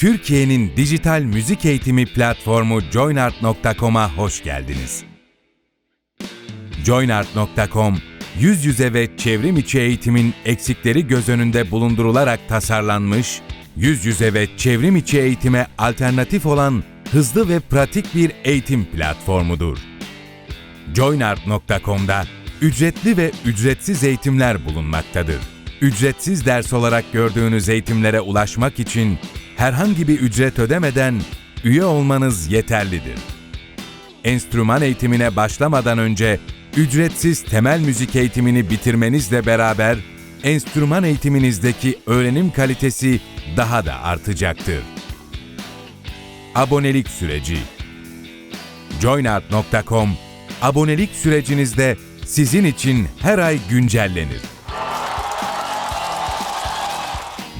Türkiye'nin dijital müzik eğitimi platformu joinart.com'a hoş geldiniz. joinart.com, yüz yüze ve çevrim içi eğitimin eksikleri göz önünde bulundurularak tasarlanmış, yüz yüze ve çevrim içi eğitime alternatif olan hızlı ve pratik bir eğitim platformudur. joinart.com'da ücretli ve ücretsiz eğitimler bulunmaktadır. Ücretsiz ders olarak gördüğünüz eğitimlere ulaşmak için herhangi bir ücret ödemeden üye olmanız yeterlidir. Enstrüman eğitimine başlamadan önce ücretsiz temel müzik eğitimini bitirmenizle beraber enstrüman eğitiminizdeki öğrenim kalitesi daha da artacaktır. Abonelik süreci joinart.com abonelik sürecinizde sizin için her ay güncellenir.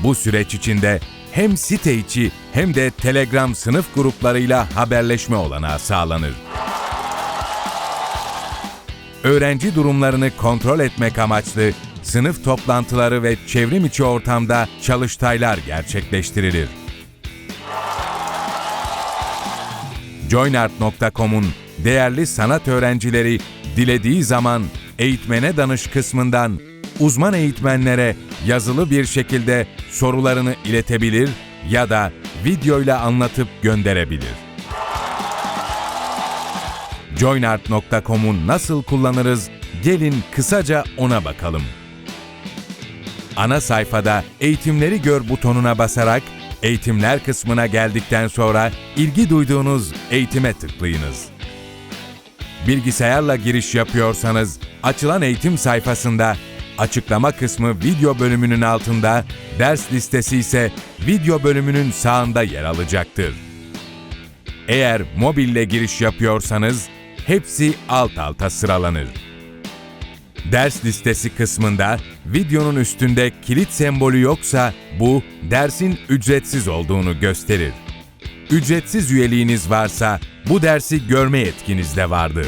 Bu süreç içinde hem site içi hem de Telegram sınıf gruplarıyla haberleşme olanağı sağlanır. Öğrenci durumlarını kontrol etmek amaçlı sınıf toplantıları ve çevrim içi ortamda çalıştaylar gerçekleştirilir. joinart.com'un değerli sanat öğrencileri dilediği zaman eğitmene danış kısmından uzman eğitmenlere yazılı bir şekilde sorularını iletebilir ya da videoyla anlatıp gönderebilir. joinart.com'u nasıl kullanırız? Gelin kısaca ona bakalım. Ana sayfada Eğitimleri Gör butonuna basarak Eğitimler kısmına geldikten sonra ilgi duyduğunuz eğitime tıklayınız. Bilgisayarla giriş yapıyorsanız açılan eğitim sayfasında açıklama kısmı video bölümünün altında, ders listesi ise video bölümünün sağında yer alacaktır. Eğer mobille giriş yapıyorsanız hepsi alt alta sıralanır. Ders listesi kısmında videonun üstünde kilit sembolü yoksa bu dersin ücretsiz olduğunu gösterir. Ücretsiz üyeliğiniz varsa bu dersi görme yetkiniz de vardır.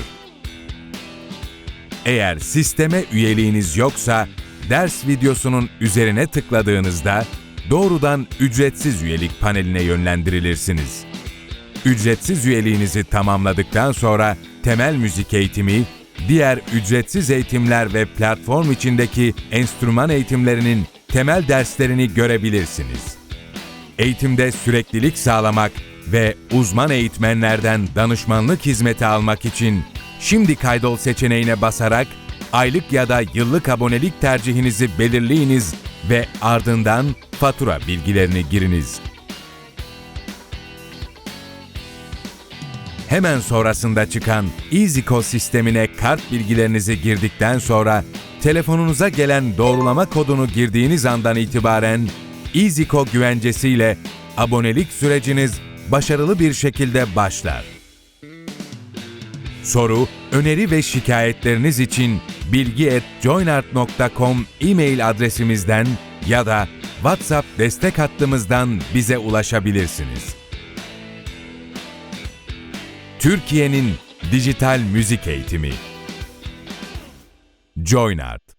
Eğer sisteme üyeliğiniz yoksa ders videosunun üzerine tıkladığınızda doğrudan ücretsiz üyelik paneline yönlendirilirsiniz. Ücretsiz üyeliğinizi tamamladıktan sonra temel müzik eğitimi, diğer ücretsiz eğitimler ve platform içindeki enstrüman eğitimlerinin temel derslerini görebilirsiniz. Eğitimde süreklilik sağlamak ve uzman eğitmenlerden danışmanlık hizmeti almak için şimdi kaydol seçeneğine basarak aylık ya da yıllık abonelik tercihinizi belirleyiniz ve ardından fatura bilgilerini giriniz. Hemen sonrasında çıkan EasyCo sistemine kart bilgilerinizi girdikten sonra telefonunuza gelen doğrulama kodunu girdiğiniz andan itibaren EasyCo güvencesiyle abonelik süreciniz başarılı bir şekilde başlar. Soru, öneri ve şikayetleriniz için bilgi@joinart.com e-mail adresimizden ya da WhatsApp destek hattımızdan bize ulaşabilirsiniz. Türkiye'nin dijital müzik eğitimi. Joinart